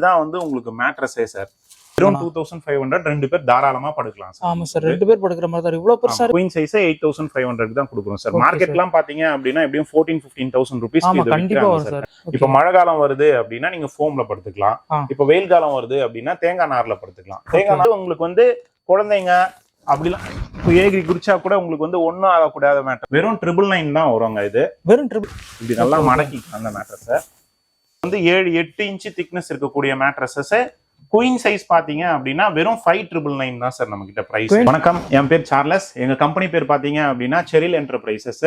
இதுதான் வந்து உங்களுக்கு மேட்ரஸே சார் வெறும் டூ தௌசண்ட் ஃபைவ் ஹண்ட்ரட் ரெண்டு பேர் தாராளமா படுக்கலாம் ஆமா சார் ரெண்டு பேர் படுக்கிற மாதிரி தான் இவ்வளவு பெருசா queen size eight thousand five hundred தான் கொடுக்குறோம் சார் மார்க்கெட்லாம் பாத்தீங்க அப்படின்னா எப்படியும் fourteen fifteen thousand rupees sir இப்போ மழை காலம் வருது அப்படின்னா நீங்க ஃபோம்ல படுத்துக்கலாம். இப்போ வெயில் காலம் வருது அப்படின்னா தேங்காய் நார்ல படுத்துக்கலாம். தேங்காய் நார் உங்களுக்கு வந்து குழந்தைங்க அப்படிலாம் இப்போ ஏகிரி குடிச்சா கூட உங்களுக்கு வந்து ஒன்றும் ஆகக்கூடாத மேட்டர் வெறும் ட்ரிபிள் நைன் தான் வருவாங்க இது. வெறும் ட்ரிபிள் இப்படி நல்லா மடக்கி அந்த மேட்ரஸை வந்து ஏழு எட்டு இன்ச்சு திக்னஸ் இருக்கக்கூடிய மேட்ரஸஸ் குயின் சைஸ் பாத்தீங்க அப்படின்னா வெறும் ஃபைவ் ட்ரிபிள் நைன் தான் சார் நம்ம கிட்ட பிரைஸ் வணக்கம். என் பேர் சார்லஸ் எங்க கம்பெனி பேர் பாத்தீங்க அப்படின்னா செரில் என்டர்பிரைசஸ்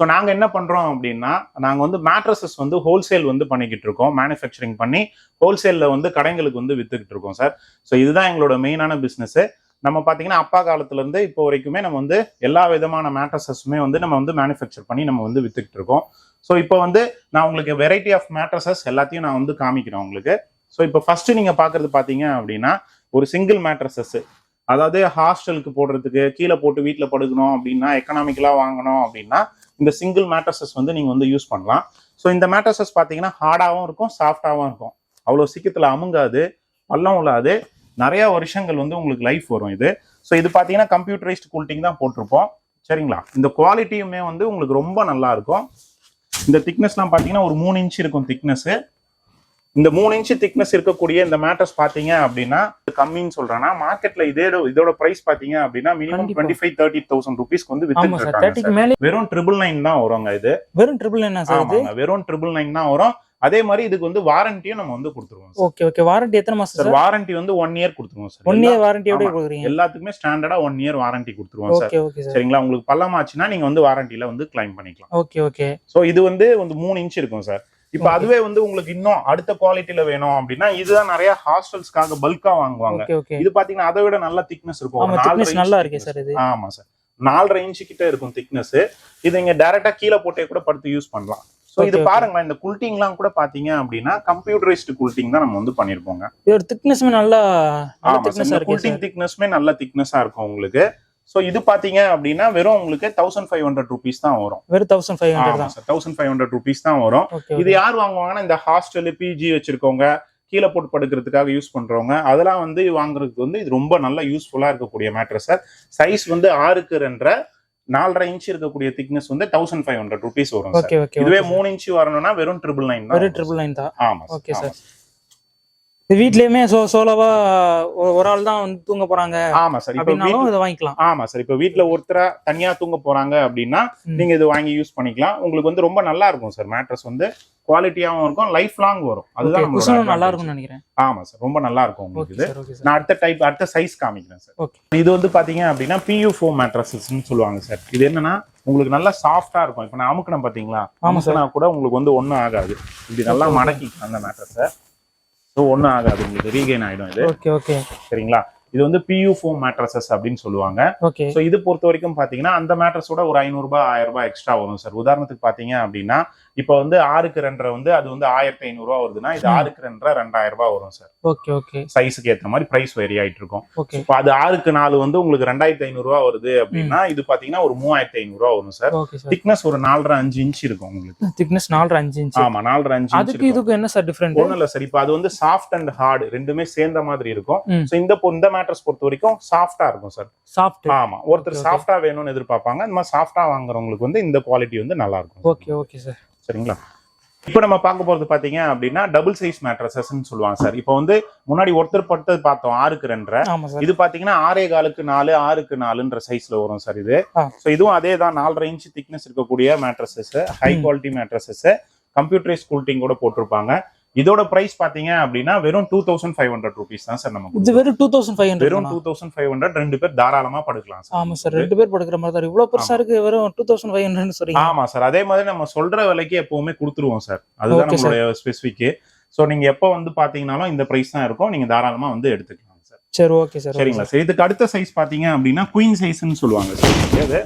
ஸோ நாங்க என்ன பண்றோம் அப்படின்னா நாங்க வந்து மேட்ரஸஸ் வந்து ஹோல்சேல் வந்து பண்ணிக்கிட்டு இருக்கோம். மேனுஃபேக்சரிங் பண்ணி ஹோல்சேல்ல வந்து கடைங்களுக்கு வந்து வித்துக்கிட்டு இருக்கோம் சார் ஸோ இதுதான் எங்களோட மெயினான பிசினஸ் நம்ம பார்த்தீங்கன்னா அப்பா காலத்துலேருந்து இப்போ வரைக்குமே நம்ம வந்து எல்லா விதமான மேட்ரஸஸுமே வந்து நம்ம வந்து மேனுஃபேக்சர் பண்ணி நம்ம வந்து வித்துக்கிட்டு இருக்கோம். ஸோ இப்போ வந்து நான் உங்களுக்கு வெரைட்டி ஆஃப் மேட்ரஸஸ் எல்லாத்தையும் நான் வந்து காமிக்கிறேன் உங்களுக்கு. ஸோ இப்போ ஃபஸ்ட்டு நீங்கள் பார்க்குறது பார்த்தீங்க அப்படின்னா ஒரு சிங்கிள் மேட்ரஸஸ் அதாவது ஹாஸ்டலுக்கு போடுறதுக்கு கீழே போட்டு வீட்டில் படுக்கணும் அப்படின்னா எக்கனாமிக்கலாக வாங்கணும் அப்படின்னா இந்த சிங்கிள் மேட்ரஸஸ் வந்து நீங்கள் வந்து யூஸ் பண்ணலாம். ஸோ இந்த மேட்ரஸஸ் பார்த்தீங்கன்னா ஹார்டாகவும் இருக்கும் சாஃப்டாகவும் இருக்கும். அவ்வளோ சீக்கிரத்தில் அமுங்காது பள்ளம் உள்ளாது நிறைய வருஷங்கள் வந்து உங்களுக்கு லைஃப் வரும் இது. ஸோ இது பார்த்தீங்கன்னா கம்ப்யூட்டரைஸ்டு கூல்டிங் தான் போட்டிருப்போம். சரிங்களா? இந்த குவாலிட்டியுமே வந்து உங்களுக்கு ரொம்ப நல்லா இருக்கும். இந்த திக்னஸ்லாம் பார்த்தீங்கன்னா ஒரு மூணு இன்ச் இருக்கும் திக்னஸ் இந்த மூணு இன்ச் திக்னஸ் இருக்கக்கூடிய இந்த மேட்டர்ஸ் பாத்தீங்க அப்படின்னா கம்மின்னு சொல்றேன்னா மார்க்கெட்ல இதே இதோட பிரைஸ் பாத்தீங்க அப்படின்னா minimum. Twenty five thirty thousand ருபீஸ்க்கு வந்து. மேலே வெறும் ட்ரிபிள் நைன் தான் வருங்க இது. வெறும் ட்ரிபிள் ஆமாங்க. வெறும் ட்ரிபிள் நைன் தான் வரும். அதே மாதிரி இதுக்கு வந்து வாரண்டியும் நம்ம வந்து கொடுத்துருவோம் ஓகே ஓகே வாரண்டி எத்தனை மாசம் சார் வாரண்டி வந்து ஒன் இயர் கொடுத்துருவோம் சார் ஒன் இயர் வாரண்டி எப்படி. கொடுக்குறீங்க? எல்லாத்துக்குமே ஸ்டாண்டர்டா ஒன் இயர் வாரண்டி கொடுத்துருவோம் சார் ஓகே ஓகே சார் சரிங்களா? உங்களுக்கு பள்ளமாச்சுன்னா நீங்க வந்து வாரண்டில வந்து கிளைம் பண்ணிக்கலாம். ஓகே ஓகே சோ இது வந்து வந்து மூணு இன்ச் இருக்கும் சார் இப்போ. அதுவே வந்து உங்களுக்கு இன்னும் அடுத்த குவாலிட்டில வேணும் அப்படின்னா இதுதான் நிறைய ஹாஸ்டல்ஸ்க்காக பல்கா வாங்குவாங்க. இது பாத்தீங்கன்னா அதை விட நல்ல திக்னஸ் இருக்கும். நல்லா இருக்கே. சார் இது. ஆமா சார் நாலரை இன்ச்சு கிட்ட இருக்கும் திக்னஸ் இது நீங்க டைரக்டா கீழே போட்டே கூட படுத்து யூஸ் பண்ணலாம். சோ இது. பாருங்களேன் இந்த குல்டிங்லாம் கூட பாத்தீங்க அப்படின்னா கம்ப்யூட்டரைஸ்டு குல்டிங் தான் நம்ம வந்து பண்ணிருப்போங்க. இதோட திக்னஸ்மே நல்லா குல்டிங் திக்னஸ்மே நல்ல திக்னஸா இருக்கும் உங்களுக்கு. சோ இது பாத்தீங்க அப்படின்னா வெறும் உங்களுக்கு தௌசண்ட் ஃபைவ் ஹண்ட்ரட் ருபீஸ் தான் வரும். வெறும் thousand five hundred sir thousand five hundred rupees தான் வரும். இது யார் வாங்குவாங்கன்னா இந்த ஹாஸ்டல் பிஜி வச்சிருக்கவங்க கீழே போட்டு படுக்கிறதுக்காக யூஸ் பண்றவங்க அதெல்லாம் வந்து வாங்குறதுக்கு வந்து இது ரொம்ப நல்ல யூஸ்ஃபுல்லா இருக்கக்கூடிய மேட்ரு சார் சைஸ் வந்து ஆறுக்கு ரெண்டரை நாலரை இன்ச் இருக்கக்கூடிய திக்னஸ் வந்து தௌசண்ட் ஃபைவ் ஹண்ட்ரட் ருபீஸ் வரும் சார் ஓகே ஓகே இதுவே மூணு இன்ச் வரணும்னா வெறும் ட்ரிபிள் நைன் வெறும் ட்ரிபிள் நைன் தான்? ஆமா sir. இது வீட்லயுமே சோ சோலோவா ஒரு ஆள் தான் வந்து தூங்க போறாங்க ஆமா சார் இப்போ அப்படின்னாலும் இதை வாங்கிக்கலாம். ஆமா சார் இப்போ வீட்ல ஒருத்தரா தனியா தூங்க போறாங்க அப்படின்னா. நீங்க இது வாங்கி யூஸ் பண்ணிக்கலாம். உங்களுக்கு வந்து ரொம்ப நல்லா இருக்கும் சார் மேட்ரஸ் வந்து குவாலிட்டியாவும் இருக்கும் லைஃப் லாங் வரும் அதுதான் நல்லா. இருக்கும்னு நினைக்கிறேன். ஆமா சார் ரொம்ப நல்லா இருக்கும் உங்களுக்கு இது. நான் அடுத்த டைப் அடுத்த சைஸ் காமிக்கிறேன் சார். இது வந்து பாத்தீங்க அப்படின்னா பியூ ஃபோம் மேட்ரஸஸ்னு சொல்லுவாங்க சார். இது என்னன்னா உங்களுக்கு நல்லா சாஃப்டா இருக்கும். இப்போ நான் அமுக்கணும் பாத்தீங்களா? ஆமா சார். அமுக்கினா கூட உங்களுக்கு வந்து ஒண்ணும் ஆகாது. இப்படி நல்லா. மடக்கி அந்த மேட்ரஸை ஸோ ஒண்ணும் ஆகாது. உங்களுக்கு ரீகெயின் ஆயிடும் இது. ஓகே ஓகே சரிங்களா? இது வந்து பியூ ஃபோம் மேட்ரஸஸ் அப்படின்னு சொல்லுவாங்க. ஸோ இது பொறுத்த வரைக்கும் பாத்தீங்கன்னா அந்த மேட்ரஸோட ஒரு ஐநூறுபா ஆயிரம் ரூபாய் எக்ஸ்ட்ரா வரும் சார் உதாரணத்துக்கு பாத்தீங்க அப்படின்னா இப்போ வந்து ஆறுக்கு ரெண்டரை வந்து அது வந்து ஆயிரத்தி ஐநூறுரூவா வருதுன்னா இது. ஆறுக்கு ரெண்டரை ரெண்டாயிரம் ரூபாய் வரும் சார். Okay okay. சைஸுக்கு ஏற்ற மாதிரி பிரைஸ் வேரி ஆயிட்டு இருக்கும் இப்போ அது ஆறுக்கு நாலு வந்து உங்களுக்கு ரெண்டாயிரத்தி ஐநூறுரூவா வருது அப்படின்னா இது பாத்தீங்கன்னா ஒரு மூவாயிரத்தி ஐநூறுரூவா வரும் சார். திக்னஸ் ஒரு நாலரை அஞ்சு இன்ச் இருக்கும் உங்களுக்கு. திக்னஸ் நாலரை அஞ்சு இன்ச் ஆமா நாலரை அஞ்சு இன்ச் அதுக்கு இதுக்கு என்ன சார் டிஃபரெண்ட் ஒண்ணும் இல்ல சார். இப்போ அது வந்து சாஃப்ட் அண்ட் ஹார்டு ரெண்டுமே சேர்ந்த மாதிரி இருக்கும். ஸோ இந்த இந்த மேட்டர்ஸ் பொறுத்த வரைக்கும் சாஃப்டா இருக்கும் சார். சாஃப்ட் ஆமா ஒருத்தர் Okay, okay. சாஃப்டா வேணும்னு எதிர்பார்ப்பாங்க. இந்த மாதிரி சாஃப்டா வாங்குறவங்களுக்கு வந்து இந்த குவாலிட்டி வந்து நல்லா இருக்கும். Okay okay sir. சரிங்களா? இப்போ நம்ம பார்க்க போறது பாத்தீங்க அப்படின்னா டபுள் சைஸ் மேட்ரஸஸ்ன்னு சொல்லுவாங்க சார். இப்போ வந்து முன்னாடி ஒருத்தர் படுத்தது பார்த்தோம் ஆறுக்கு ரெண்டரை. இது பாத்தீங்கன்னா ஆறே காலுக்கு நாலு ஆறுக்கு நாலுன்ற சைஸ்ல வரும் சார் இது. ஸோ இதுவும் அதே தான் நாலரை இன்ச் திக்னஸ் இருக்கக்கூடிய mattresses high. Quality mattresses computerise quilting கூட போட்டிருப்பாங்க. இதோட பிரைஸ் பாத்தீங்க அப்படின்னா வெறும் two thousand five hundred rupees தான் சார் நமக்கு இது வெறும் டூ தௌசண்ட் ஃபைவ் வெறும் hundred two thousand five hundred ரெண்டு பேர் தாராளமா படுக்கலாம் சார். ஆமா சார் ரெண்டு பேர் படுக்கிற மாதிரி தான் இவ்வளவு பெருசா இருக்கு வெறும் டூ தௌசண்ட் ஃபைவ் ஹண்ட்ரட் சொல்றீங்க. ஆமா சார் அதே மாதிரி நம்ம சொல்ற விலைக்கு எப்பவுமே கொடுத்துருவோம் சார். அதுதான். நம்மளுடைய ஸ்பெசிஃபிக் ஸோ நீங்க எப்போ வந்து பாத்தீங்கன்னாலும் இந்த பிரைஸ் தான் இருக்கும். நீங்க தாராளமா வந்து எடுத்துக்கலாம் சார். சரி ஓகே சார் சரிங்களா சார். இதுக்கு அடுத்த சைஸ் பாத்தீங்க அப்படின்னா குயின் சைஸ்னு சொல்லுவாங்க சார். இது?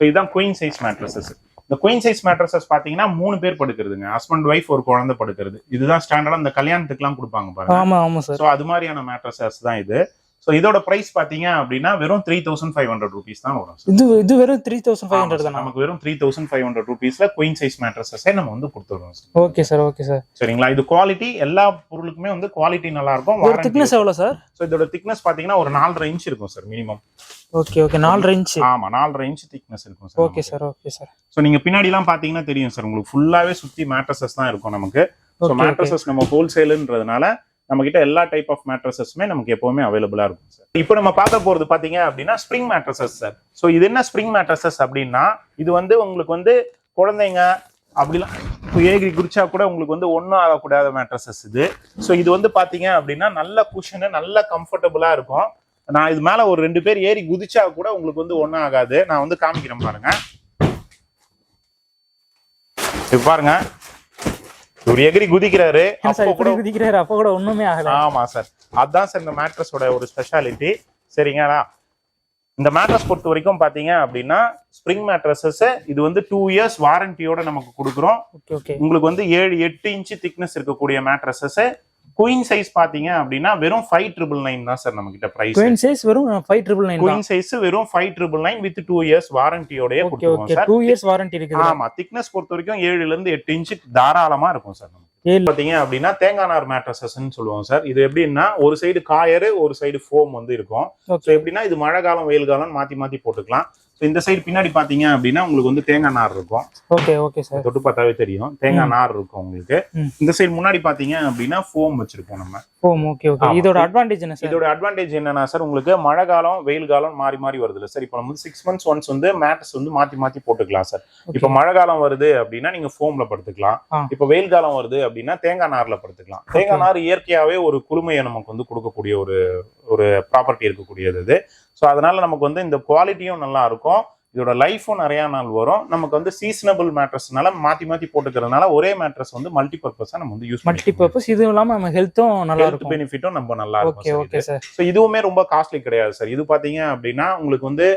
இதுதான் குயின் சைஸ் மேட்ரஸஸ் இந்த குயின் சைஸ் மேட்ரஸஸ் பாத்தீங்கன்னா மூணு பேர் படுக்கிறதுங்க. ஹஸ்பண்ட் ஒய்ஃப் ஒரு குழந்தை படுக்கிறது. இதுதான் ஸ்டாண்டர்டா இந்த கல்யாணத்துக்குலாம் கொடுப்பாங்க பாருங்க. ஆமா ஆமா சார் ஸோ அது மாதிரியான மேட்ரஸஸ் தான் இது. ஸோ இதோட பிரைஸ் பாத்தீங்க அப்படின்னா வெறும் three thousand five hundred rupees தான் வரும். இது இது வெறும் த்ரீ தௌசண்ட் ஃபைவ் ஹண்ட்ரட். தானா? நமக்கு வெறும் த்ரீ தௌசண்ட் ஃபைவ் ஹண்ட்ரட் ருபீஸ்ல குயின் சைஸ் மேட்ரஸஸே நம்ம வந்து கொடுத்துருவோம். ஓகே சார் ஓகே சார் சரிங்களா? இது குவாலிட்டி எல்லா பொருளுக்குமே வந்து குவாலிட்டி நல்லா இருக்கும். திக்னஸ் எவ்வளோ சார் ஸோ இதோட திக்னஸ் பாத்தீங்கன்னா ஒரு நாலரை இன்ச் இருக்கும் சார் மினிமம் ஓகே ஓகே நாலு இன்ச் ஆமா நாலரை இன்ச் திக்னஸ் இருக்கும் sir okay sir okay sir so நீங்க பின்னாடிலாம் பாத்தீங்கன்னா தெரியும் சார் உங்களுக்கு ஃபுல்லாவே சுத்தி மேட்ரஸஸ் தான் இருக்கும் நமக்கு. ஸோ மேட்ரஸஸ் நம்ம ஹோல்சேலுன்றதுனால நம்ம கிட்ட எல்லா டைப் ஆஃப் மேட்ரஸஸுமே நமக்கு எப்பவுமே அவைலபிளா இருக்கும் சார் இப்போ நம்ம பார்க்க போறது பாத்தீங்க அப்படின்னா ஸ்ப்ரிங் மேட்ரஸஸ் சார் ஸோ இது என்ன ஸ்ப்ரிங் மேட்ரஸஸ் அப்படின்னா இது வந்து உங்களுக்கு வந்து குழந்தைங்க அப்படிலாம் இப்போ ஏறி குடிச்சா கூட உங்களுக்கு வந்து ஒன்றும் ஆகக்கூடாத மேட்ரஸஸ் இது. ஸோ இது வந்து பாத்தீங்க அப்படின்னா நல்ல குஷனு நல்ல கம்ஃபர்டபுளா இருக்கும். நான் இது மேல ஒரு ரெண்டு பேர் ஏறி குதிச்சா கூட உங்களுக்கு வந்து ஒன்றும் ஆகாது. நான் வந்து காமிக்கிறேன் பாருங்க. இப்போ பாருங்க. இவர் எகிரி குதிக்கிறாரு. அப்போ கூட குதிக்கிறாரு. அப்போ கூட ஒண்ணுமே ஆகல. ஆமா சார். அதான் சார் இந்த மேட்ரஸோட ஒரு ஸ்பெஷாலிட்டி சரிங்களா? இந்த மேட்ரஸ் பொறுத்த வரைக்கும் பாத்தீங்க அப்படின்னா ஸ்ப்ரிங் மேட்ரஸஸ் இது வந்து டூ இயர்ஸ் வாரண்டியோட நமக்கு கொடுக்குறோம். உங்களுக்கு வந்து ஏழு எட்டு இன்ச்சு திக்னஸ் இருக்கக்கூடிய மேட்ரஸஸ் குயின் சைஸ் பாத்தீங்க அப்படின்னா வெறும் ஃபைவ் ட்ரிபிள் நைன் தான் சார் நம்ம கிட்ட பிரைஸ் குயின் சைஸ் வெறும் five triple nine queen size வெறும் five triple nine with two years வாரண்டியோடய கொடுத்துருவோம் சார் டூ இயர்ஸ் வாரண்டி இருக்குது ஆமா திக்னஸ் பொறுத்த வரைக்கும் ஏழுல இருந்து எட்டு இன்ச்சு தாராளமா இருக்கும் சார் ஏழு. பாத்தீங்க அப்படின்னா தேங்காய் நார் மேட்ரஸஸ்ன்னு சொல்லுவோம் சார் இது எப்படின்னா ஒரு சைடு காயரு ஒரு சைடு ஃபோம் வந்து இருக்கும். ஸோ எப்படின்னா இது மழை காலம் வெயில் காலம் மாத்தி மாத்தி போட்டுக்கலாம். இந்த சைடு பின்னாடி பாத்தீங்க அப்படின்னா உங்களுக்கு வந்து தேங்காய் நார் இருக்கும். ஓகே ஓகே சார் தொட்டு பார்த்தாவே தெரியும். தேங்காய் நார் இருக்கும் உங்களுக்கு. இந்த சைடு முன்னாடி பாத்தீங்க அப்படின்னா ஃபோம் வச்சிருப்போம் நம்ம. ஓம் ஓகே ஓகே. இதோட அட்வான்டேஜ் என்ன சார் இதோட அட்வான்டேஜ் என்னன்னா சார் உங்களுக்கு மழை காலம் வெயில் காலம் மாறி மாறி வருது இல்ல சார் இப்போ நம்ம வந்து சிக்ஸ் மந்த்ஸ் ஒன்ஸ் வந்து மேட்ரஸ் வந்து மாத்தி மாத்தி போட்டுக்கலாம் சார் இப்போ மழை காலம் வருது அப்படின்னா நீங்க ஃபோம்ல படுத்துக்கலாம். இப்போ வெயில் காலம் வருது அப்படின்னா தேங்காய் நார்ல படுத்துக்கலாம். தேங்காய் நார் இயற்கையாவே ஒரு குளுமையை நமக்கு வந்து கொடுக்கக்கூடிய ஒரு ஒரு ப்ராப்பர்ட்டி இருக்கக்கூடியது ஸோ அதனால நமக்கு வந்து இந்த குவாலிட்டியும் நல்லா இருக்கும். இதோட லைஃபும் நிறைய நாள் வரும். நமக்கு வந்து சீசனபிள் மேட்ரஸ்னால மாத்தி மாத்தி போட்டுக்கிறதுனால ஒரே மேட்ரஸ் வந்து மல்டி பர்பஸா நம்ம வந்து யூஸ் மல்டி பர்பஸ் இதுவும் இல்லாம நம்ம ஹெல்த்தும் நல்லா இருக்கும். பெனிஃபிட்டும் நம்ம நல்லா இருக்கும் ஓகே சார் ஸோ இதுவுமே ரொம்ப காஸ்ட்லி கிடையாது சார் இது பாத்தீங்க அப்படின்னா உங்களுக்கு வந்து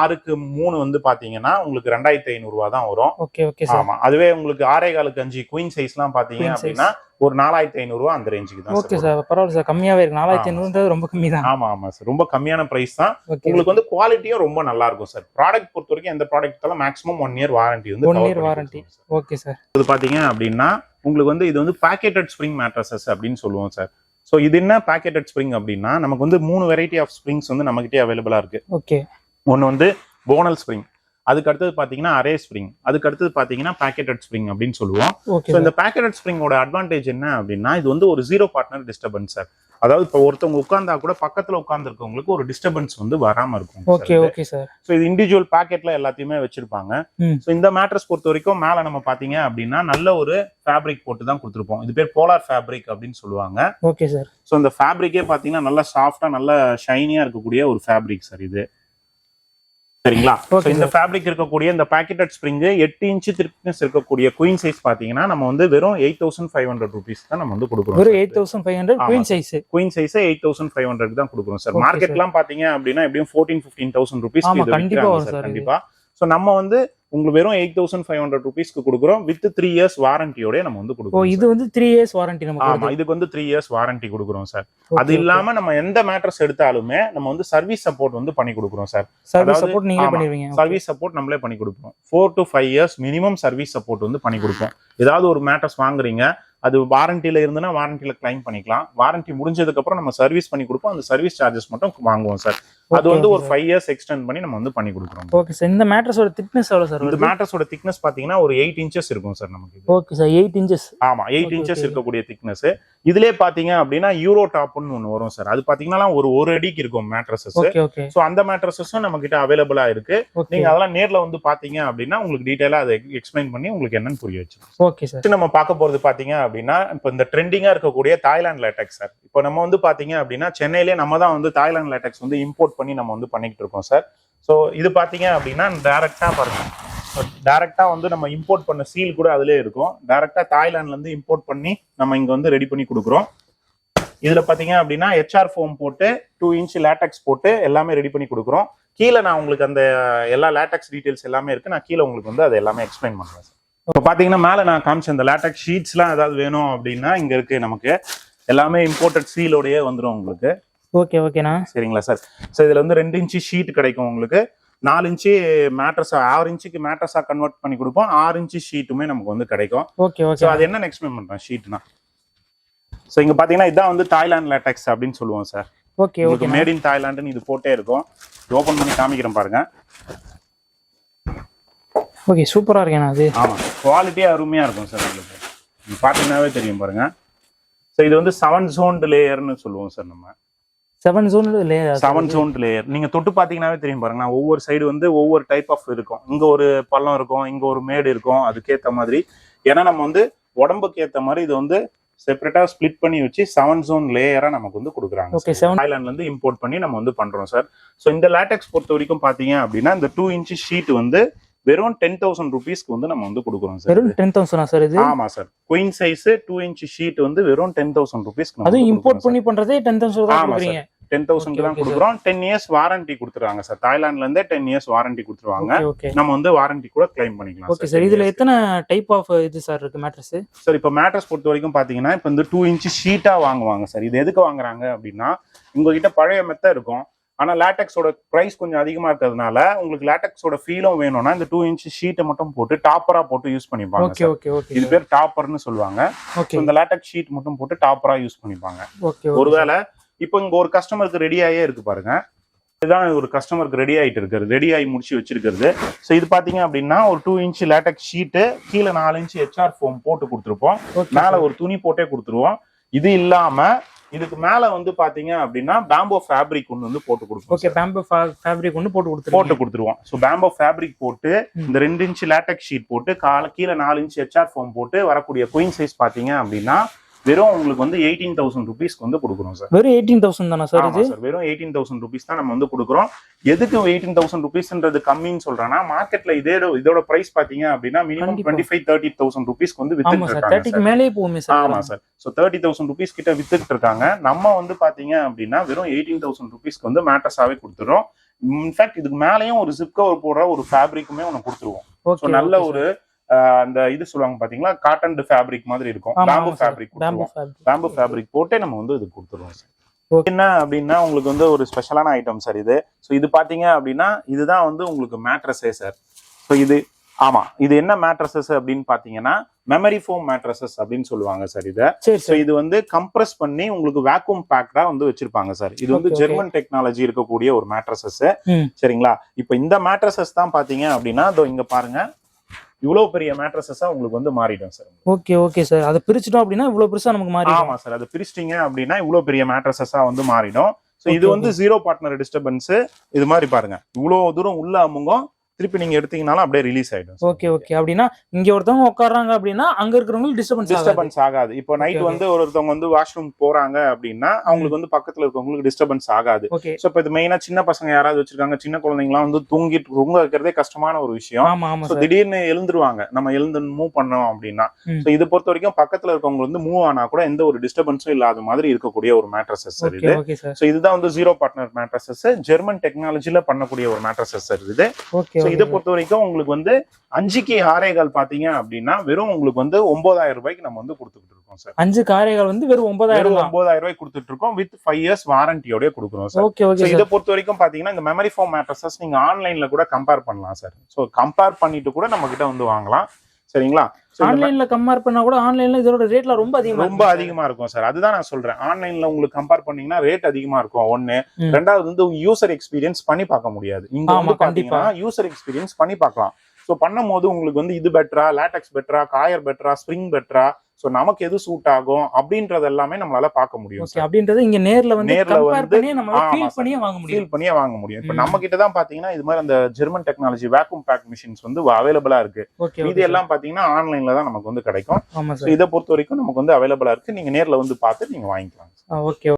ஆறுக்கு மூணு வந்து பாத்தீங்கன்னா உங்களுக்கு ரெண்டாயிரத்தி ஐநூறு ரூபா தான் வரும். ஓகே ஓகே சார் ஆமா. அதுவே உங்களுக்கு ஆறே காலுக்கு அஞ்சு குயின் சைஸ்லாம் size. அப்படின்னா ஒரு நாலாயிரத்தி ஐநூறு ரூபா அந்த ரேஞ்சுக்கு தான் ஓகே சார் பரவாயில்ல சார் கம்மியாவே இருக்கு. நாலாயிரத்தி. ஐநூறுன்றது ரொம்ப கம்மி தான் ஆமா ஆமா சார் ரொம்ப கம்மியான பிரைஸ் தான். உங்களுக்கு வந்து குவாலிட்டியும் ரொம்ப நல்லா இருக்கும் சார் ப்ராடக்ட் பொறுத்த வரைக்கும் எந்த product maximum one year warranty வந்து warranty. கொடுத்துருவோம் sir. ஓகே சார் இது பாத்தீங்க அப்படின்னா உங்களுக்கு வந்து இது வந்து பேக்கெட்டட் ஸ்ப்ரிங் மேட்ரஸஸ் அப்படின்னு சொல்லுவோம் சார் ஸோ இது என்ன பேக்கெட்டட் ஸ்ப்ரிங் அப்படின்னா நமக்கு வந்து மூணு வெரைட்டி ஆஃப் ஸ்ப்ரிங்ஸ் வந்து நம்மகிட்டே அவைலபிளா இருக்கு. ஓகே ஒன்று வந்து போனல் ஸ்ப்ரிங் அதுக்கு அடுத்தது பார்த்தீங்கன்னா அரே ஸ்ப்ரிங் அதுக்கு அடுத்தது பார்த்தீங்கன்னா பேக்கெட்டட் ஸ்ப்ரிங் அப்படின்னு சொல்லுவோம். ஸோ இந்த பேக்கெட்டட் ஸ்ப்ரிங்கோட அட்வான்டேஜ் என்ன அப்படின்னா இது வந்து ஒரு ஜீரோ பார்ட்னர் டிஸ்டர்பன்ஸ் சார் அதாவது இப்போ ஒருத்தவங்க உட்கார்ந்தா கூட பக்கத்துல உட்கார்ந்துருக்கவங்களுக்கு ஒரு டிஸ்டர்பன்ஸ் வந்து வராம இருக்கும் ஓகே ஓகே சார் ஸோ இது இண்டிவிஜுவல் பேக்கெட்ல எல்லாத்தையுமே வச்சிருப்பாங்க. ஸோ இந்த மேட்ரஸ் பொறுத்த வரைக்கும் மேல நம்ம பாத்தீங்க அப்படின்னா நல்ல ஒரு ஃபேப்ரிக் போட்டு தான் கொடுத்துருப்போம். இது பேர் போலார் ஃபேப்ரிக் அப்படின்னு சொல்லுவாங்க. ஓகே சார் ஸோ இந்த ஃபேப்ரிக்கே பாத்தீங்கன்னா நல்லா சாஃப்டா நல்லா ஷைனியா இருக்கக்கூடிய ஒரு ஃபேப்ரிக் சார் இது. சரிங்களா? இந்த. ஃபேப்ரிக் இருக்கக்கூடிய இந்த பேக்கெட்டட் ஸ்ப்ரிங் எட்டு இன்ச்சு திக்னஸ் இருக்கக்கூடிய குயின் சைஸ் பாத்தீங்கன்னா நம்ம வந்து வெறும் eight thousand five hundred rupees தான் நம்ம வந்து கொடுக்குறோம் வெறும் eight thousand five hundred. Queen size queen size eight thousand five hundred தான் கொடுக்குறோம் சார் மார்க்கெட்லாம் பாத்தீங்க அப்படின்னா எப்படியும் ஃபோர்டீன் ஃபிஃப்டீன் தௌசண்ட் ருபீஸ். கண்டிப்பா ஸோ நம்ம வந்து உங்களுக்கு வெறும் எயிட் தௌசண்ட் ஃபைவ் ஹண்ட்ரட் ருபீஸ்க்கு கொடுக்குறோம். வித் த்ரீ இயர்ஸ் வாரண்டியோட நம்ம வந்து கொடுக்குறோம் இது வந்து த்ரீ இயர்ஸ் வாரண்டி நமக்கு ஆமா. இதுக்கு வந்து த்ரீ இயர்ஸ் வாரண்டி கொடுக்குறோம் சார் அது. இல்லாம நம்ம எந்த மேட்ரஸ் எடுத்தாலுமே நம்ம வந்து சர்வீஸ் சப்போர்ட் வந்து பண்ணி கொடுக்குறோம் சார் சர்வீஸ் சப்போர்ட் நீங்களே ஆமா. பண்ணிடுவீங்க. சர்வீஸ் சப்போர்ட் நம்மளே பண்ணி கொடுப்போம் four to five years minimum service support வந்து பண்ணி கொடுப்போம். ஏதாவது ஒரு மேட்ரஸ் வாங்குறீங்க அது வாரண்டியில இருந்துன்னா வாரண்டியில கிளைம் பண்ணிக்கலாம். வாரண்டி முடிஞ்சதுக்கு அப்புறம் நம்ம சர்வீஸ் பண்ணி கொடுப்போம். அந்த சர்வீஸ் சார்ஜஸ் மட்டும் வாங்குவோம் சார் அது வந்து ஒரு ஃபைவ் இயர்ஸ் எக்ஸ்டெண்ட் பண்ணி நம்ம வந்து பண்ணி கொடுக்குறோம். ஓகே சார் இந்த மேட்ரஸோட திக்னஸ் எவ்வளவு சார் இந்த மேட்ரஸோட திக்னஸ் பாத்தீங்கன்னா ஒரு எயிட் இன்ச்சஸ் இருக்கும் சார் நமக்கு. ஓகே சார் எயிட் இன்ச்சஸ் ஆமா எயிட் இன்ச்சஸ். இருக்கக்கூடிய திக்னஸ் இதுலயே பாத்தீங்க அப்படின்னா யூரோ டாப்னு ஒன்னு வரும் சார் அது பாத்தீங்கன்னா ஒரு ஒரு அடிக்கு இருக்கும் மேட்ரஸஸ் சோ அந்த மேட்ரஸஸும் நம்ம கிட்ட அவைலபிளா இருக்கு. நீங்க அதெல்லாம் நேர்ல வந்து பாத்தீங்க அப்படின்னா உங்களுக்கு டீடைலா அதை எக்ஸ்பிளைன் பண்ணி உங்களுக்கு என்னன்னு புரிய வச்சு ஓகே சார் நம்ம பார்க்க போறது பாத்தீங்க அப்படின்னா இப்போ இந்த ட்ரெண்டிங்கா இருக்கக்கூடிய தாய்லாந்து லேட்டக்ஸ் சார் இப்போ நம்ம வந்து பாத்தீங்க அப்படின்னா சென்னையிலே நம்ம தான் வந்து தாய்லாந்து லேட்டக்ஸ் வந்து இம்போர்ட் பண்ணி நம்ம வந்து பண்ணிக்கிட்டு இருக்கோம் சார். ஸோ இது பார்த்தீங்க அப்படின்னா டேரெக்டாக பாருங்க. டேரெக்டாக வந்து நம்ம இம்போர்ட் பண்ண சீல் கூட அதிலே இருக்கும். டேரெக்டாக தாய்லாண்ட்லேருந்து இம்போர்ட் பண்ணி நம்ம இங்கே வந்து ரெடி பண்ணி கொடுக்குறோம். இதில் பார்த்தீங்க அப்படின்னா ஹெச்ஆர் ஃபோம் போட்டு டூ இன்ச் லேட்டக்ஸ் போட்டு எல்லாமே ரெடி பண்ணி கொடுக்குறோம். கீழே நான் உங்களுக்கு அந்த எல்லா லேட்டக்ஸ் டீட்டெயில்ஸ் எல்லாமே இருக்கு. நான் கீழே உங்களுக்கு வந்து அதை எல்லாமே எக்ஸ்பிளைன் பண்ணுறேன் சார். இப்போ பார்த்தீங்கன்னா மேலே நான் காமிச்ச இந்த லேட்டக்ஸ் ஷீட்ஸ்லாம் ஏதாவது வேணும் அப்படின்னா இங்கே இருக்குது நமக்கு. எல்லாமே இம்போர்ட்டட் சீலோடையே வந்துடும் உங்களுக்கு. ஓகே ஓகேண்ணா. சரிங்களா சார். ஸோ இதுல வந்து ரெண்டு இன்ச்சு ஷீட் கிடைக்கும் உங்களுக்கு. நாலு இன்ச்சு மேட்ரஸா ஆறு இன்ச்சுக்கு மேட்ரஸா கன்வெர்ட் பண்ணி கொடுப்போம். ஆறு இன்ச்சு ஷீட்டுமே நமக்கு வந்து கிடைக்கும். Okay okay. அது என்ன எக்ஸ்பிளைன் பண்றேன்? ஷீட்னா ஸோ இங்க பாத்தீங்கன்னா இதான் வந்து தாய்லாந்து லேட்டெக்ஸ் அப்படின்னு சொல்லுவோம் sir. Okay okay made in தாய்லாண்டுன்னு இது போட்டே இருக்கும். ஓபன் பண்ணி காமிக்கிறேன் பாருங்க. ஓகே சூப்பரா இருக்கேண்ணா அது. ஆமா. குவாலிட்டியே அருமையா இருக்கும் சார் உங்களுக்கு. இது பாத்தீங்கன்னாவே தெரியும் பாருங்க. ஸோ இது வந்து செவன் ஜோன்டு லேயர்னு சொல்லுவோம் சார் நம்ம. செவன் ஜோன் இல்லையா செவன் ஜோன் லேயர் நீங்க தொட்டு பாத்தீங்கன்னாவே தெரியும் பாருங்க. நான் ஒவ்வொரு சைடு வந்து ஒவ்வொரு டைப் ஆஃப் இருக்கும். இங்க ஒரு பள்ளம் இருக்கும் இங்க ஒரு மேடு இருக்கும் அதுக்கேத்த மாதிரி. ஏன்னா நம்ம வந்து உடம்புக்கு ஏத்த மாதிரி இது வந்து செப்பரேட்டா ஸ்ப்ளிட் பண்ணி வச்சு செவன் ஜோன் லேயரா நமக்கு வந்து கொடுக்குறாங்க ஓகே செவன் தாய்லாந்துல இருந்து இம்போர்ட் பண்ணி நம்ம வந்து பண்றோம் சார் ஸோ இந்த லேட்டெக்ஸ் பொறுத்த வரைக்கும் பாத்தீங்க அப்படின்னா இந்த டூ இன்ச் ஷீட் வந்து வெறும் டென் தௌசண்ட் ருபீஸ்க்கு வந்து நம்ம வந்து கொடுக்குறோம் சார் வெறும் டென் தௌசண்டா சார் இது? ஆமா sir queen size two inch sheet வந்து வெறும் டென் தௌசண்ட் ருபீஸ்க்கு அதுவும் இம்போர்ட் பண்ணி பண்றதே டென் தௌசண்ட் ஆமா கொடுக்குறீங்க. டென் தௌசண்ட் Okay, தான். கொடுக்குறோம். டென் இயர்ஸ் வாரண்டி கொடுத்துருவாங்க சார் தாய்லாந்துல இருந்தே டென் இயர்ஸ் வாரண்டி கொடுத்துருவாங்க நம்ம வந்து வாரண்டி கூட கிளைம் பண்ணிக்கலாம் ஓகே சார் இதுல எத்தனை டைப் ஆஃப் இது சார் இருக்கு மேட்ரஸ் சார் இப்போ மேட்ரஸ் பொறுத்த வரைக்கும் பாத்தீங்கன்னா இப்போ இந்த டூ இன்ச் ஷீட்டா வாங்குவாங்க சார் இது எதுக்கு வாங்குறாங்க அப்படின்னா உங்ககிட்ட பழைய மெத்த இருக்கும். ஆனா லேட்டெக்ஸோட பிரைஸ் கொஞ்சம் அதிகமா இருக்கிறதுனால உங்களுக்கு லேட்டெக்ஸோட ஃபீலும் வேணும்னா இந்த டூ இன்ச் ஷீட்டை மட்டும் போட்டு டாப்பரா போட்டு யூஸ் பண்ணிப்பாங்க ஓகே. ஓகே ஓகே இது பேர் டாப்பர்னு சொல்லுவாங்க. இந்த லேட்டெக்ஸ் ஷீட் மட்டும் போட்டு டாப்பரா யூஸ் பண்ணிப்பாங்க. ஒருவேளை இப்போ இங்க ஒரு கஸ்டமருக்கு ரெடி ஆகியே இருக்கு பாருங்க. இதுதான் ஒரு கஸ்டமருக்கு ரெடி ஆயிட்டு இருக்கிறது. ரெடி ஆகி முடிச்சு வச்சிருக்கிறது. ஸோ இது பாத்தீங்க அப்படின்னா ஒரு டூ இன்ச் லேட்டெக்ஸ் ஷீட்டு கீழே நாலு இன்ச் ஹெச்ஆர் ஃபோம் போட்டு கொடுத்துருப்போம். மேல ஒரு துணி போட்டே கொடுத்துருவோம். இது இல்லாம இதுக்கு மேல வந்து பாத்தீங்க அப்படின்னா பேம்போ ஃபேப்ரிக் ஒன்று வந்து போட்டு கொடுப்போம் ஓகே பேம்பு ஃபேப்ரிக் ஒன்று போட்டு போட்டு கொடுத்துருவோம். ஸோ பேம்போ ஃபேப்ரிக் போட்டு. இந்த ரெண்டு இன்ச் லேட்டெக்ஸ் ஷீட் போட்டு கால கீழே நாலு இன்ச் ஹெச்ஆர் ஃபோம் போட்டு வரக்கூடிய குயின் சைஸ் பாத்தீங்க அப்படின்னா வெறும் உங்களுக்கு வந்து எயிட்டீன் தௌசண்ட் ருபீஸ்க்கு வந்து கொடுக்குறோம் சார் வெறும் எயிட்டீன் தௌசண்ட் தானே சார் இது? சார் வெறும் எயிட்டீன் தௌசண்ட் ருபீஸ் தான் நம்ம வந்து கொடுக்குறோம். எதுக்கு எயிட்டீன் தௌசண்ட் ருபீஸ்ன்றது கம்மின்னு சொல்றேன்னா மார்க்கெட்ல இதே இதோட பிரைஸ் பாத்தீங்க அப்படின்னா minimum. Twenty five thirty thousand ருபீஸ்க்கு வந்து வித்துட்டு இருக்காங்க மேலேயே போகுமே சார் ஆமா sir so thirty thousand rupees கிட்ட வித்துட்டு இருக்காங்க. நம்ம வந்து பாத்தீங்க அப்படின்னா வெறும் எயிட்டீன் தௌசண்ட் ருபீஸ்க்கு வந்து மேட்ரஸாவே கொடுத்துறோம் இன்ஃபேக்ட் இதுக்கு மேலேயும் ஒரு ஜிப் கவர் போடுற ஒரு ஃபேப்ரிக்குமே ஒன்று கொடுத்துருவோம். நல்ல ஒரு அந்த இது சொல்லுவாங்க பாத்தீங்களா? காட்டன் ஃபேப்ரிக் மாதிரி இருக்கும். பேம்பு. ஃபேப்ரிக் பேம்பு ஃபேப்ரிக் போட்டே நம்ம வந்து இது கொடுத்துருவோம் சார். என்ன அப்படின்னா உங்களுக்கு வந்து ஒரு ஸ்பெஷலான ஐட்டம் சார் இது. ஸோ இது பாத்தீங்க அப்படின்னா இதுதான் வந்து உங்களுக்கு மேட்ரஸே சார் ஸோ இது ஆமா இது என்ன மேட்ரஸஸ் அப்படின்னு பாத்தீங்கன்னா மெமரி ஃபோம் மேட்ரஸஸ் அப்படின்னு சொல்லுவாங்க சார் இதை ஸோ இது வந்து கம்ப்ரஸ் பண்ணி உங்களுக்கு வேக்யூம் பேக்டா வந்து வச்சிருப்பாங்க சார் இது வந்து. ஜெர்மன் டெக்னாலஜி இருக்கக்கூடிய ஒரு மேட்ரஸஸ். சரிங்களா? இப்போ இந்த மேட்ரஸஸ் தான் பாத்தீங்க அப்படின்னா இதோ இங்க பாருங்க. இவ்வளவு பெரிய மேட்ரஸஸா உங்களுக்கு வந்து மாறிடும் சார் ஓகே ஓகே சார். அதை பிரிச்சிட்டோம் அப்படின்னா இவ்வளவு பெருசா நமக்கு மாறி ஆமா சார் அது பிரிச்சிட்டீங்க அப்படின்னா இவ்வளவு பெரிய மேட்ரஸஸா வந்து மாறிடும். ஸோ இது வந்து ஜீரோ பார்ட்னர் டிஸ்டர்பன்ஸ் இது மாதிரி பாருங்க. இவ்வளவு தூரம் உள்ள அமுங்கும் திருப்பி நீங்க எடுத்தீங்கனாலும் அப்படியே ரிலீஸ் ஆயிடும் ஓகே ஓகே அப்படின்னா இங்க ஒருத்தவங்க உட்கார்றாங்க அப்படின்னா அங்க இருக்கிறவங்களுக்கு டிஸ்டர்பன்ஸ் டிஸ்டர்பன்ஸ் ஆகாது. இப்போ நைட். வந்து ஒருத்தவங்க வந்து வாஷ்ரூம் போறாங்க அப்படின்னா அவங்களுக்கு வந்து பக்கத்துல இருக்கவங்களுக்கு டிஸ்டர்பன்ஸ் ஆகாது. ஸோ இப்போ இது மெயினா சின்ன பசங்க யாராவது வச்சிருக்காங்க சின்ன குழந்தைங்களாம் வந்து தூங்கிட்டு தூங்க வைக்கிறதே கஷ்டமான ஒரு விஷயம். ஸோ திடீர்னு எழுந்துருவாங்க. நம்ம எழுந்து மூவ் பண்ணோம் அப்படின்னா. ஸோ இது பொறுத்த வரைக்கும் பக்கத்துல இருக்கவங்க வந்து மூவ் ஆனா கூட எந்த ஒரு டிஸ்டர்பன்ஸும் இல்லாத மாதிரி இருக்கக்கூடிய ஒரு மேட்ரஸஸ் சார் இது. ஸோ இதுதான் வந்து ஜீரோ பார்ட்னர் மேட்ரஸஸ் ஜெர்மன் டெக்னாலஜில பண்ணக்கூடிய ஒரு மேட்ரஸஸ் சார் இது. ஸோ இதை பொறுத்த வரைக்கும் உங்களுக்கு வந்து அஞ்சுக்கு ஆரேகால் பாத்தீங்க அப்படின்னா வெறும் உங்களுக்கு வந்து ஒன்பதாயிரம் ரூபாய்க்கு நம்ம வந்து கொடுத்துட்டு இருக்கோம் சார் அஞ்சு காரைகள் வந்து வெறும் ஒன்பதாயிரம் ஒன்பதாயிரம் ரூபாய் கொடுத்துட்டு இருக்கோம். வித் ஃபைவ் இயர்ஸ் வாரண்டியோட கொடுக்குறோம் சார் ஓகே ஓகே இதை பொறுத்த வரைக்கும் பாத்தீங்கன்னா இந்த மெமரி ஃபோம் மேட்ரஸஸ் நீங்க ஆன்லைன்ல கூட கம்பேர் பண்ணலாம் சார் ஸோ கம்பேர் பண்ணிட்டு கூட நம்ம கிட்ட வந்து வாங்கலாம். சரிங்களா? ஆன்லைன்ல கம்பேர் பண்ணா கூட ஆன்லைன்ல இதோட ரேட்ல ரொம்ப அதிகமா ரொம்ப அதிகமா இருக்கும் சார். அதுதான் நான் சொல்றேன். ஆன்லைன்ல உங்களுக்கு கம்பேர் பண்ணீங்கன்னா ரேட் அதிகமா இருக்கும். ஒண்ணு. ரெண்டாவது வந்து யூசர் எக்ஸ்பீரியன்ஸ் பண்ணி பார்க்க முடியாது. இங்க வந்து கண்டிப்பா. பாத்தீங்கன்னா யூசர் எக்ஸ்பீரியன்ஸ் பண்ணி பார்க்கலாம். ஸோ பண்ணும்போது உங்களுக்கு வந்து இது பெட்டரா லேட்டெக்ஸ் பெட்டரா காயர் பெட்டரா ஸ்ப்ரிங் பெட்டரா ஸோ நமக்கு எது சூட் ஆகும் அப்படின்றது எல்லாமே நம்மளால பார்க்க முடியும் அப்படின்றது இங்க நேர்ல வந்து நேர்ல வந்து-. பண்ணியே வாங்க முடியும். ஃபீல் பண்ணியே வாங்க முடியும். இப்போ. நம்ம கிட்ட தான் பாத்தீங்கன்னா இது மாதிரி அந்த German technology vacuum pack machines வந்து அவைலபிளா இருக்கு. இது எல்லாம் பாத்தீங்கன்னா ஆன்லைன்ல தான் நமக்கு வந்து கிடைக்கும். இதை பொறுத்த வரைக்கும் நமக்கு வந்து அவைலபிளா இருக்கு. நீங்க நேர்ல வந்து பார்த்து நீங்க வாங்கிக்கலாம் ஓகே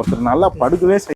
ஒருத்தர் நல்லா படுக்கவே செய்ய